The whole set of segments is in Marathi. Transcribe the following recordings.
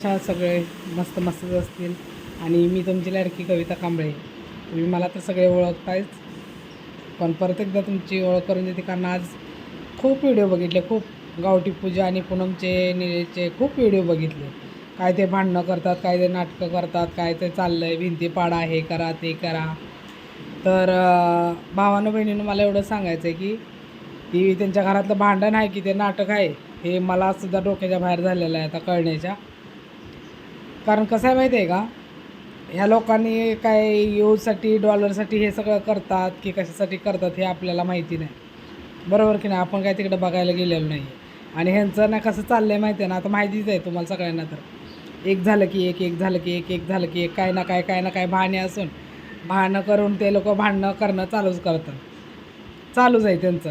छान सगळे मस्त मस्तच असतील. आणि मी तुमची लाडकी कविता कांबळे. तुम्ही मला तर सगळे ओळखतायच. पण परत एकदा तुमची ओळख करून देते कारण आज खूप व्हिडिओ बघितले. खूप गावठी पूजा आणि पूनमचे निळेचे खूप व्हिडिओ बघितले. काय ते भांडणं करतात काय ते नाटकं करतात काय ते चाललं आहे भिंती पाडा हे करा ते करा. तर भावानं बहिणीनं मला एवढं सांगायचं आहे की ती त्यांच्या घरातलं भांडण आहे की ते नाटक आहे हे मला सुद्धा डोक्याच्या बाहेर झालेलं आहे आता कळण्याच्या. कारण कसं आहे माहिती आहे का? ह्या लोकांनी काय यूजसाठी डॉलरसाठी हे सगळं करतात की कशासाठी करतात हे आपल्याला माहिती नाही. बरोबर की नाही? आपण काय तिकडे बघायला गेलेलो नाही. आणि ह्यांचं ना कसं चाललं आहे माहिती आहे ना? आता माहितीच आहे तुम्हाला सगळ्यांना तर. एक झालं की एक एक झालं की एक एक झालं की एक काय ना काय काय ना काय भाणे असून भांडणं करून ते लोक भांडणं करणं चालूच करतात. चालूच आहे त्यांचं.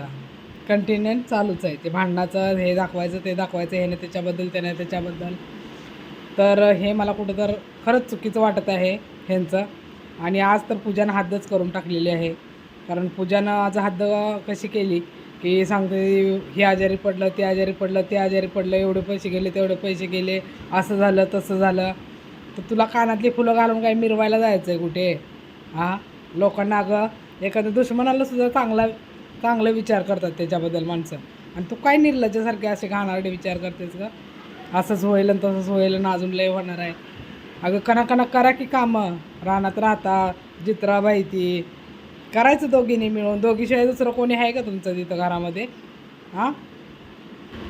कंटिन्युअन चालूच आहे. ते भांडणाचं हे दाखवायचं ते दाखवायचं ह्याने त्याच्याबद्दल त्याने त्याच्याबद्दल. तर हे मला कुठं तर खरंच चुकीचं वाटत आहे ह्यांचं. आणि आज तर पूजानं हद्दच करून टाकलेली आहे. कारण पूजानं आज हद्द कशी केली की सांगते हे आजारी पडलं ते आजारी पडलं ते आजारी पडलं एवढे पैसे गेले तेवढे पैसे गेले असं झालं तसं झालं. तर तुला कानातली फुलं घालून काय मिरवायला जायचं आहे कुठे? हां लोकांना अगं एखाद्या दुश्मनाला सुद्धा चांगला चांगला विचार करतात त्याच्याबद्दल माणसं. आणि तू काय निर्लज्यासारखे असे घाणारडे विचार करतेस का असंच होईल आणि तसंच होईल आणि अजून लय होणार आहे. अगं कना करा की कामं. रानात राहता जित्रा ती. करायचं दोघींनी मिळून. दोघीशिवाय दुसरं कोणी आहे का तुमचं तिथं घरामध्ये? हां?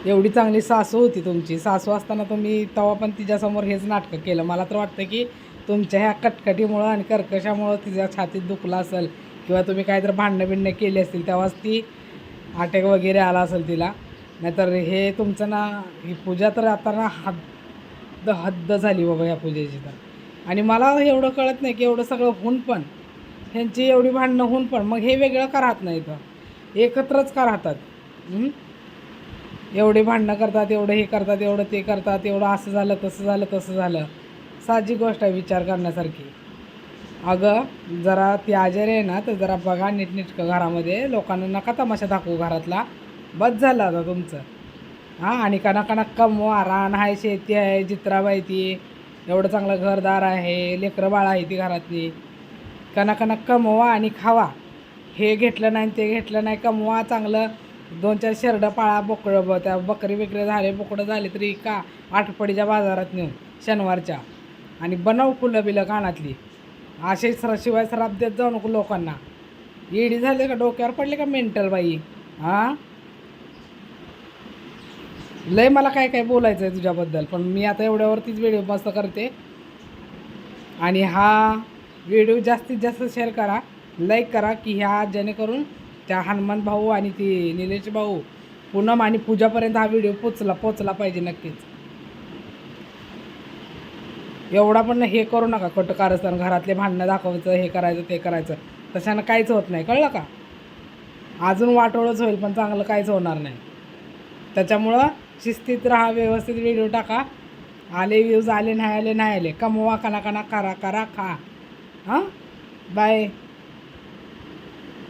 एवढी चांगली सासू होती तुमची. सासू असताना तुम्ही तेव्हा पण तिच्यासमोर हेच नाटकं केलं. मला तर वाटतं की तुमच्या ह्या कटकटीमुळं आणि कर्कशामुळं तिच्या छातीत दुखलं असेल किंवा तुम्ही काहीतरी भांडणं बिंडणं केली असतील तेव्हाच ती अटॅक वगैरे आला असेल तिला. नाहीतर हे तुमचं ना ही पूजा तर आता ना हद्द हद्द झाली बाबा या पूजेची तर. आणि मला एवढं कळत नाही की एवढं सगळं होऊन पण ह्यांची एवढी भांडणं होऊन पण मग हे वेगळं का राहत नाही तर एकत्रच का राहतात? एवढे भांडणं करतात एवढं हे करतात एवढं ते करतात एवढं असं झालं तसं झालं तसं झालं. साहजिक गोष्ट आहे विचार करण्यासारखी. अगं जरा ती आजारी आहे ना तर जरा बघा नीटनीटकं घरामध्ये. लोकांना नका तमाशा दाखवू घरातला. बस झालं आता तुमचं. हां आणि कना कमवा रान आहे शेती आहे जित्राबाई ती. एवढं चांगलं घरदार आहे लेकरं बाळ आहे ती घरातली. कना कमवा आणि खावा. हे घेतलं नाही ते घेतलं नाही कमवा चांगलं दोन चार शेरडं पाळा बोकडं ब त्या बकरी बिकरे झाले बोकडं झाले तरी का आठपडीच्या बाजारात नेऊन शनिवारच्या. आणि बनव फुलं बिलं कानातली. असे सर शिवाय देत जाऊ नको लोकांना. येडी झाले का डोक्यावर पडले का मेंटल बाई? हां? लय मला काय काय बोलायचं आहे तुझ्याबद्दल पण मी आता एवढ्यावरतीच व्हिडिओ मस्त करते. आणि हा व्हिडिओ जास्तीत जास्त शेअर करा लाईक करा की ह्या जेणेकरून त्या हनुमान भाऊ आणि ती निलेश भाऊ पूनम आणि पूजापर्यंत हा व्हिडिओ पोचला पोचला पाहिजे नक्कीच. एवढा पण हे करू नका कट कारस्थान घरातले भांडणं दाखवायचं हे करायचं ते करायचं. तशानं काहीच होत नाही कळलं का? अजून वाटोळच होईल पण चांगलं काहीच होणार नाही. त्याच्यामुळं शिस्तीत राहा व्यवस्थित व्हिडिओ टाका. आले व्ह्यूज आले नाही आले नाही आले. कमवा कना कना करा करा खा. हां? बाय